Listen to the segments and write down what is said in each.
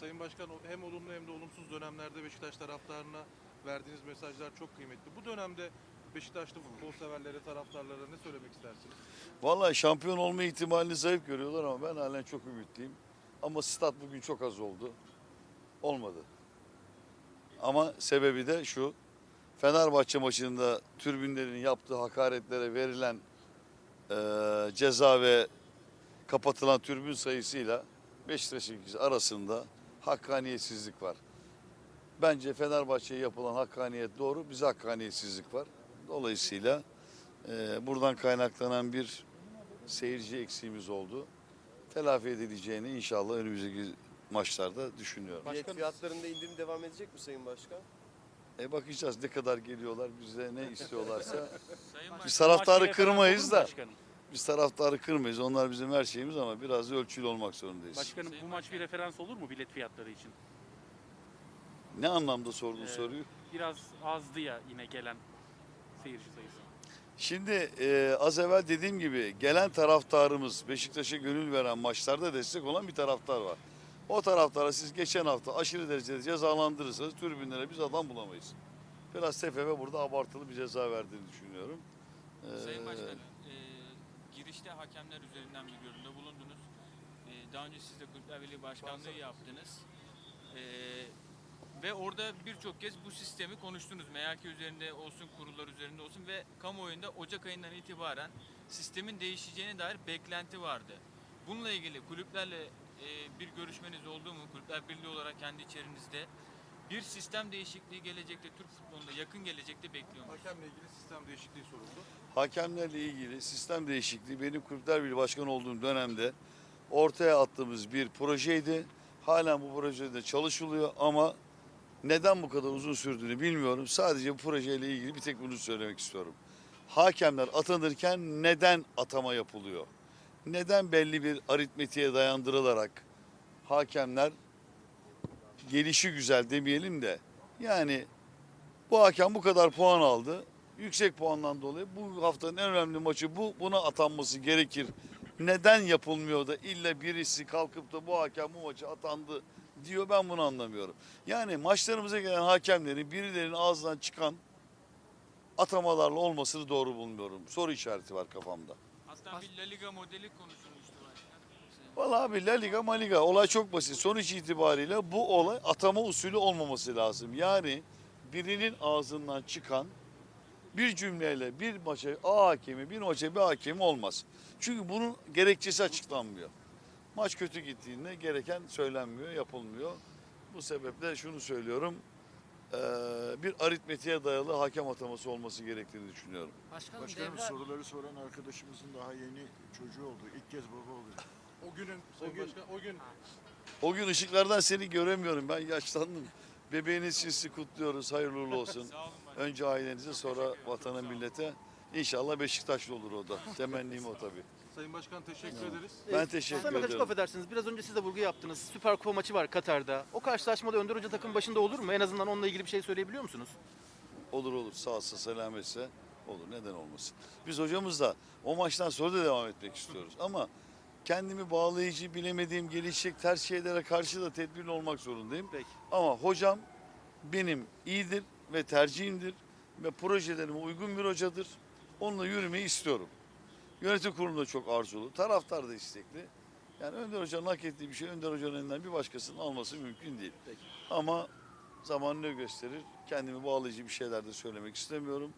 Sayın Başkan hem olumlu hem de olumsuz dönemlerde Beşiktaş taraftarına verdiğiniz mesajlar çok kıymetli. Bu dönemde Beşiktaşlı futbol severlere, taraftarlara ne söylemek istersiniz? Vallahi şampiyon olma ihtimalini zayıf görüyorlar ama ben halen çok ümitliyim. Ama stat bugün çok az oldu. Olmadı. Ama sebebi de şu. Fenerbahçe maçında tribünlerin yaptığı hakaretlere verilen eee, ceza ve kapatılan tribün sayısıyla Beşiktaş'ın arasında hakkaniyetsizlik var. Bence Fenerbahçe'ye yapılan hakkaniyet doğru, bize hakkaniyetsizlik var. Dolayısıyla eee, buradan kaynaklanan bir seyirci eksiğimiz oldu. Telafi edileceğini inşallah önümüzdeki maçlarda düşünüyorum. Bilet fiyatlarında indirim devam edecek mi Sayın Başkan? E bakacağız ne kadar geliyorlar bize ne istiyorlarsa. Sayın Başkan, Biz taraftarı kırmayız da. Başkanım, Biz taraftarı kırmayız. Onlar bizim her şeyimiz ama biraz ölçülü olmak zorundayız. başkanım bu maç bir referans olur mu bilet fiyatları için? Ne anlamda sordun Ee, soruyu? Biraz azdı ya yine gelen seyirci sayısı. Şimdi e, az evvel dediğim gibi gelen taraftarımız Beşiktaş'a gönül veren maçlarda destek olan bir taraftar var. O taraftara siz geçen hafta aşırı derecede cezalandırırsanız tribünlere biz adam bulamayız. Biraz TFF burada abartılı bir ceza verdiğini düşünüyorum. Ee, Sayın Başkan, e, girişte hakemler üzerinden bir göründe bulundunuz. E, daha önce siz de Kulüpler Birliği Başkanlığı yaptınız. E, ve orada birçok kez bu sistemi konuştunuz. MHK üzerinde olsun, kurullar üzerinde olsun ve kamuoyunda Ocak ayından itibaren sistemin değişeceğine dair beklenti vardı. Bununla ilgili kulüplerle e, bir görüşmeniz oldu mu? Kulüpler Birliği olarak kendi içerinizde bir sistem değişikliği gelecekte Türk futbolunda yakın gelecekte bekliyor musunuz? Hakemle ilgili sistem değişikliği soruldu. Hakemlerle ilgili sistem değişikliği benim Kulüpler Birliği Başkanı olduğum dönemde ortaya attığımız bir projeydi. Halen bu projede çalışılıyor ama neden bu kadar uzun sürdüğünü bilmiyorum. Sadece bu projeyle ilgili bir tek bunu söylemek istiyorum. Hakemler atanırken neden atama yapılıyor? Neden belli bir aritmetiğe dayandırılarak hakemler gelişi güzel demeyelim de yani bu hakem bu kadar puan aldı. Yüksek puandan dolayı bu haftanın en önemli maçı bu. Buna atanması gerekir. Neden yapılmıyor da illa birisi kalkıp da bu hakem bu maçı atandı diyor ben bunu anlamıyorum. Yani maçlarımıza gelen hakemlerin birilerinin ağzından çıkan atamalarla olmasını doğru bulmuyorum. Soru işareti var kafamda. Aslında bir La Liga modeli konuşulmuştu. Vallahi abi La Liga Maliga olay çok basit. Sonuç itibariyle bu olay atama usulü olmaması lazım. Yani birinin ağzından çıkan bir cümleyle bir maça A hakemi bir maça B hakemi olmaz. Çünkü bunun gerekçesi açıklanmıyor. Maç kötü gittiğinde gereken söylenmiyor, yapılmıyor. Bu sebeple şunu söylüyorum. eee, bir aritmetiğe dayalı hakem ataması olması gerektiğini düşünüyorum. Başkanım, Başkanım devre- soruları soran arkadaşımızın daha yeni çocuğu oldu. İlk kez baba oluyor. O günün Sayın gün- Başkan, o gün O gün ışıklardan seni göremiyorum. Ben yaşlandım. Bebeğiniz için sizi kutluyoruz. Hayırlı uğurlu olsun. Sağ olun. Önce ailenize sonra vatana millete. İnşallah Beşiktaşlı olur o da. Temennim o tabii. Sayın Başkan teşekkür ederiz. Ben teşekkür Sayın Bakan çok ederim. affedersiniz. Biraz önce siz de vurgu yaptınız. Süper Kupa maçı var Katar'da. O karşılaşmada Önder Hoca takım başında olur mu? En azından onunla ilgili bir şey söyleyebiliyor musunuz? Olur olur. Sağsa selametse olur. Neden olmasın. Biz hocamızla o maçtan sonra da devam etmek istiyoruz. Ama kendimi bağlayıcı, bilemediğim, gelişecek ters şeylere karşı da tedbirli olmak zorundayım. Peki. Ama hocam benim iyidir ve tercihimdir ve projelerime uygun bir hocadır. Onunla yürümeyi istiyorum. Yönetim kurulu da çok arzulu, taraftar da istekli. Yani Önder Hoca'nın hak ettiği bir şey Önder Hoca'nın elinden bir başkasının alması mümkün değil. Peki. Ama zaman ne gösterir? Kendimi bağlayıcı bir şeyler de söylemek istemiyorum.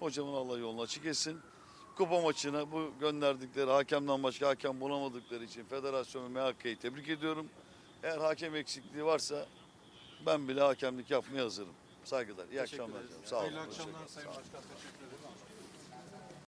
Hocamın Allah yolunu açık etsin. Kupa maçına bu gönderdikleri hakemden başka hakem bulamadıkları için federasyon ve MHK'yi tebrik ediyorum. Eğer hakem eksikliği varsa ben bile hakemlik yapmaya hazırım. Saygılar. İyi akşamlar. Sağ olun. Kalın. akşamlar Sayın. Başkan. Teşekkür ederiz.